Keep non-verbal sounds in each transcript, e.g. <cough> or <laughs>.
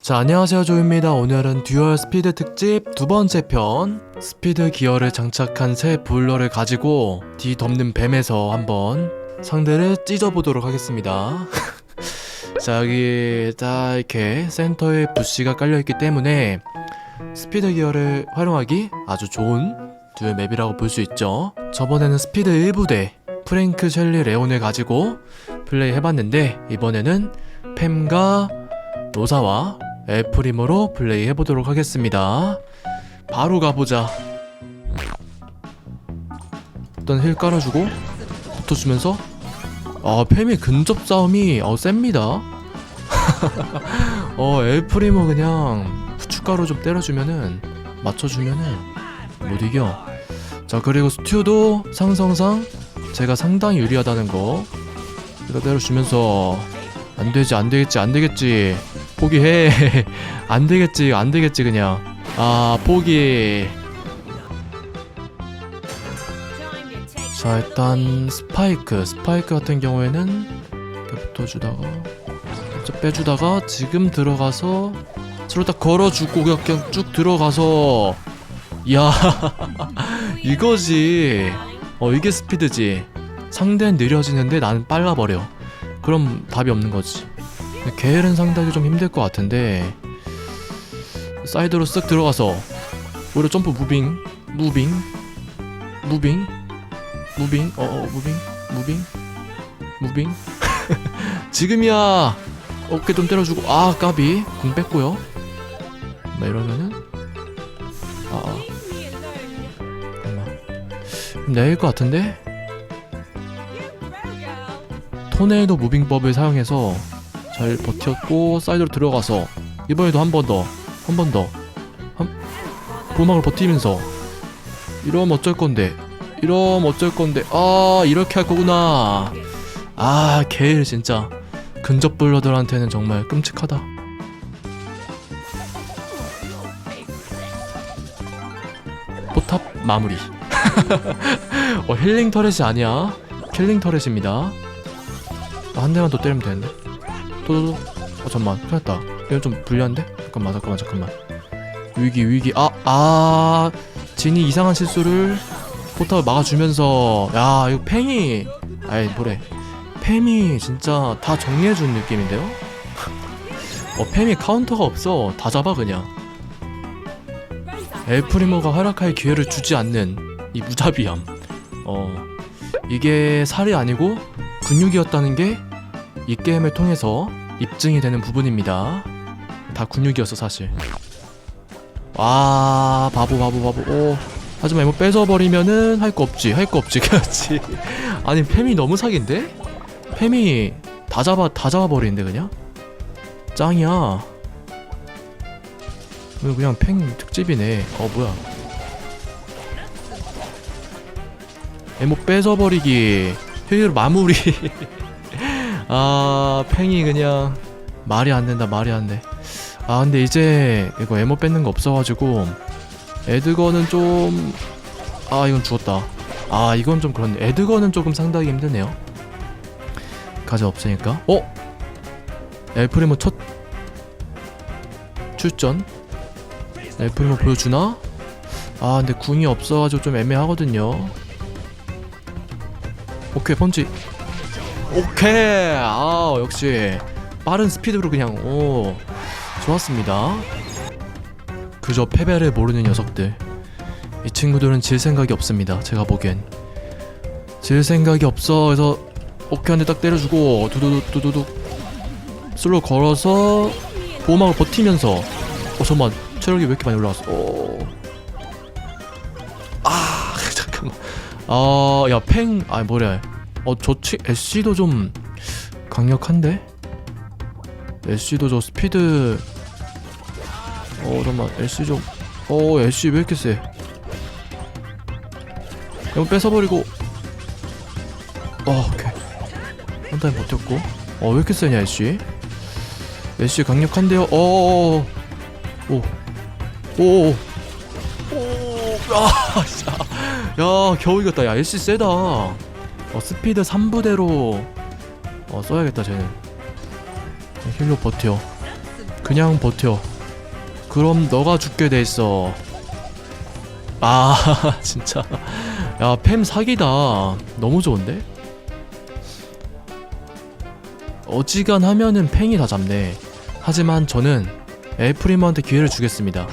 자 안녕하세요 조입니다. 오늘은 듀얼 스피드 특집 두 번째 편 스피드 기어를 장착한 새 보일러를 가지고 뒤 덮는 뱀에서 한번 상대를 찢어보도록 하겠습니다. <laughs> 자 여기 딱 이렇게 센터에 부시가 깔려있기 때문에 스피드 기어를 활용하기 아주 좋은 듀얼 맵이라고 볼 수 있죠. 저번에는 스피드 1부대 프랭크 셸리 레온을 가지고 플레이 해봤는데 이번에는 팸과 로사와 엘프리모로 플레이 해보도록 하겠습니다. 바로 가보자. 일단 힐 깔아주고 붙어주면서 아 팸이 근접 싸움이 어 셉니다. <laughs> 어 엘프리모 그냥 후춧가루 좀 때려주면은 맞춰주면은 못 이겨. 자 그리고 스튜도 상성상 제가 상당히 유리하다는 거 이거 때려주면서 안 되지 안 되겠지 안 되겠지. 포기해. <laughs> 안 되겠지 안 되겠지 그냥. 아 포기. 자 일단 스파이크. 스파이크 같은 경우에는 이렇게 붙어주다가 살짝 빼주다가 지금 들어가서 서로 딱 걸어주고 그냥 쭉 들어가서. 야 <laughs> 이거지. 어 이게 스피드지 상대는 느려지는데 나는 빨라버려. 그럼 답이 없는 거지. 게을은 상당히 좀 힘들 것 같은데 사이드로 쓱 들어가서 오히려 점프 무빙 무빙 무빙 무빙 어어 무빙 무빙 무빙. <laughs> 지금이야. 어깨 좀 때려주고 아 까비. 궁 뺐고요. 막 이러면은 아, 아. 내일 것 같은데 토네이도 무빙법을 사용해서 잘 버텼고 사이드로 들어가서 이번에도 한 번 더 한 번 더 보막을 버티면서 이러면 어쩔 건데 이러면 어쩔 건데 아 이렇게 할 거구나. 아 게일 진짜. 근접 블러들한테는 정말 끔찍하다. 포탑 마무리. <laughs> 어 힐링 터렛이 아니야. 킬링 터렛입니다. 아, 한 대만 더 때리면 되는데? 또또또. 어 잠만. 큰일 났다. 이거 좀 불리한데? 잠깐만 잠깐만 잠깐만. 위기 위기. 아 아. 진이 이상한 실수를 포탑을 막아주면서. 야 이거 팽이. 아이 뭐래. 팸이 진짜 다 정리해준 느낌인데요? <laughs> 어 팸이 카운터가 없어. 다 잡아 그냥. 엘프리모가 활약할 기회를 주지 않는 이 무자비함. 어 이게 살이 아니고 근육이었다는 게 이 게임을 통해서 입증이 되는 부분입니다. 다 근육이었어 사실. 와 바보 바보 바보. 오. 하지만 이거 뺏어버리면은 할 거 없지 할 거 없지 <laughs> 그렇지. 아니 팸이 너무 사기인데? 팸이 다 잡아 다 잡아버리는데 그냥? 짱이야. 이거 그냥 팽 특집이네. 어 뭐야? 에모 뺏어버리기. 힐 마무리. <laughs> 아 팽이 그냥 말이 안 된다 말이 안 돼. 아 근데 이제 이거 에모 뺏는 거 없어가지고 에드거는 좀 아 이건 죽었다. 아 이건 좀 그런데 에드거는 조금 상당히 힘드네요. 가자 없으니까. 어? 엘프리모 첫 출전. 엘프리모 보여주나? 아 근데 궁이 없어가지고 좀 애매하거든요. 오케이 펀치. 오케이. 아 역시 빠른 스피드로 그냥 오 좋았습니다. 그저 패배를 모르는 녀석들. 이 친구들은 질 생각이 없습니다 제가 보기엔. 질 생각이 없어 그래서 오케이 한 대 딱 때려주고 두두둑 두두둑 슬로 걸어서 보호막을 버티면서. 어 잠만. 체력이 왜 이렇게 많이 올라갔어? 어. 아 <laughs> 잠깐만. 아야팽아 뭐래 어, 저 치, 애쉬도 좀 강력한데? 애쉬도 저 스피드 어, 잠깐만, 애쉬 좀 어, 애쉬 왜 이렇게 세? 이거 뺏어버리고 어, 오케이 한 타임 버텼고 어, 왜 이렇게 세냐, 애쉬? 애쉬 강력한데요? 어어어 오. 오. 오. 야, <laughs> 겨우 이겼다. 야, 애쉬 세다. 어, 스피드 3부대로 어 써야겠다 쟤는 힐로 버텨. 그냥 버텨. 그럼 너가 죽게 돼 있어. 아 <laughs> 진짜. 야 팸 사기다. 너무 좋은데? 어지간하면은 팽이 다 잡네. 하지만 저는 엘프리모한테 기회를 주겠습니다.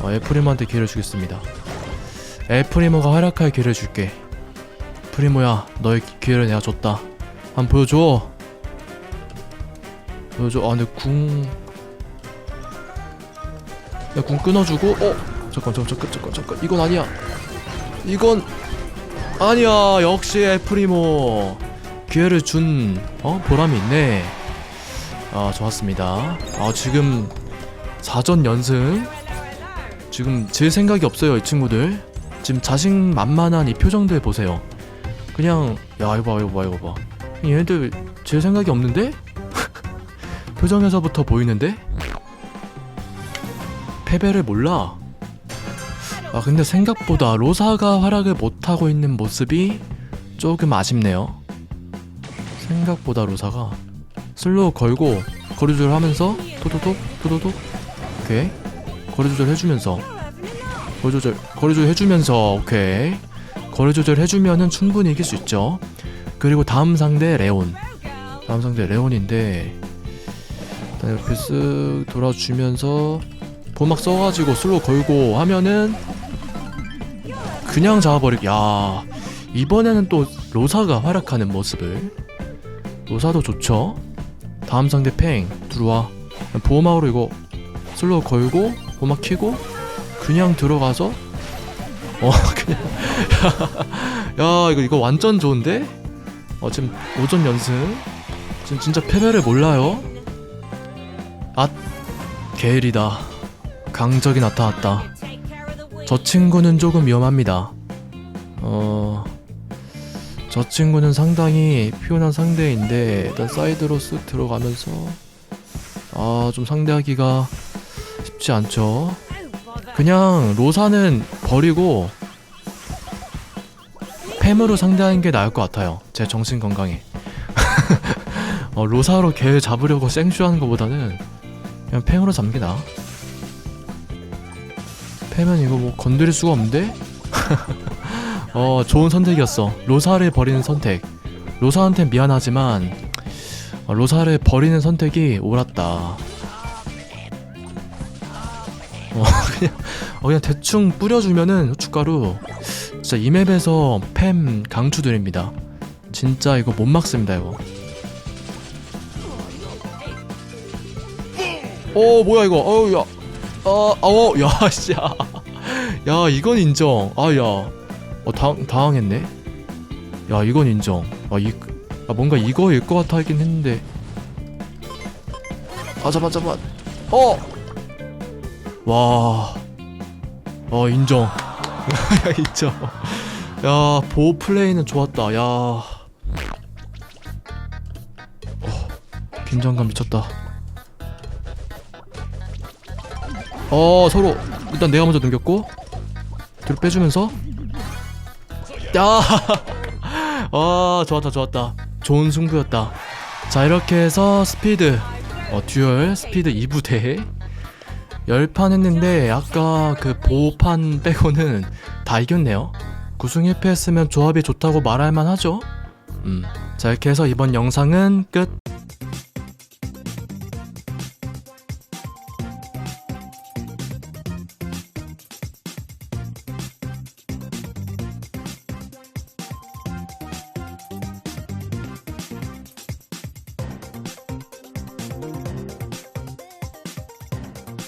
어, 엘프리모한테 기회를 주겠습니다. 엘프리모가 활약할 기회를 줄게 프리모야? 너의 기- 기회를 내가 줬다. 한번 보여줘. 보여줘. 아 근데 궁. 내가 궁 끊어주고 어? 잠깐 잠깐 잠깐 잠깐 잠깐 이건 아니야. 이건 아니야. 역시 엘프리모 기회를 준 어? 보람이 있네. 아 좋았습니다. 아 지금 4전 연승. 지금 제 생각이 없어요 이 친구들. 지금 자신만만한 이 표정들 보세요 그냥 야 이거 봐 이거 봐 이거 봐. 얘네들 제 생각이 없는데? <laughs> 표정에서부터 보이는데? 패배를 몰라. 아 근데 생각보다 로사가 활약을 못하고 있는 모습이 조금 아쉽네요. 생각보다 로사가 슬로우 걸고 거리 조절 하면서 토토톡 토토톡 오케이. 거리 조절 해주면서 거리 조절 거리 조절 해주면서 오케이 거리 조절 해주면은 충분히 이길 수 있죠. 그리고 다음 상대 레온. 다음 상대 레온인데 일단 이렇게 쓱 돌아주면서 보막 써가지고 슬로우 걸고 하면은 그냥 잡아버리고 야 이번에는 또 로사가 활약하는 모습을. 로사도 좋죠? 다음 상대 팽 들어와. 보호막으로 이거 슬로우 걸고 보막 키고 그냥 들어가서 어 <laughs> 그냥 <laughs> 야 이거 이거 완전 좋은데? 어 지금 오전 연승. 지금 진짜 패배를 몰라요? 아 게일이다. 강적이 나타났다. 저 친구는 조금 위험합니다. 어... 저 친구는 상당히 피곤한 상대인데 일단 사이드로 쓱 들어가면서 아 좀 상대하기가 쉽지 않죠. 그냥 로사는 버리고 팸으로 상대하는 게 나을 것 같아요. 제 정신 건강에 <laughs> 어, 로사로 걔 잡으려고 생쇼하는 것보다는 그냥 팸으로 잡는 게 나아 팸은 이거 뭐 건드릴 수가 없는데? <laughs> 어 좋은 선택이었어. 로사를 버리는 선택. 로사한테 미안하지만 어, 로사를 버리는 선택이 옳았다 어, 그냥 대충 뿌려주면은 후춧가루 진짜 이 맵에서 팸 강추드립니다 진짜 이거 못 막습니다 이거 어 뭐야 이거 어우 야 어, 어, 야, <laughs> 씨, 야, 야, 이건 인정. 아, 야, 어, 당, 당황했네. 야, 이건 인정. 아, 이, 아, 뭔가 이거일 것 같아 하긴 했는데. 아, 잠깐, 잠깐. 어, 와, 어, 인정. <laughs> 야, 인정. 야, 보호 플레이는 좋았다. 야, 어, 긴장감 미쳤다. 어 서로 일단 내가 먼저 넘겼고 뒤로 빼주면서 야, 아 <laughs> 좋았다 좋았다 좋은 승부였다 자 이렇게 해서 스피드 어, 듀얼 스피드 2부 대회 10판 했는데 아까 그 보호판 빼고는 다 이겼네요 9승 1패 했으면 조합이 좋다고 말할 만하죠 음. 자 이렇게 해서 이번 영상은 끝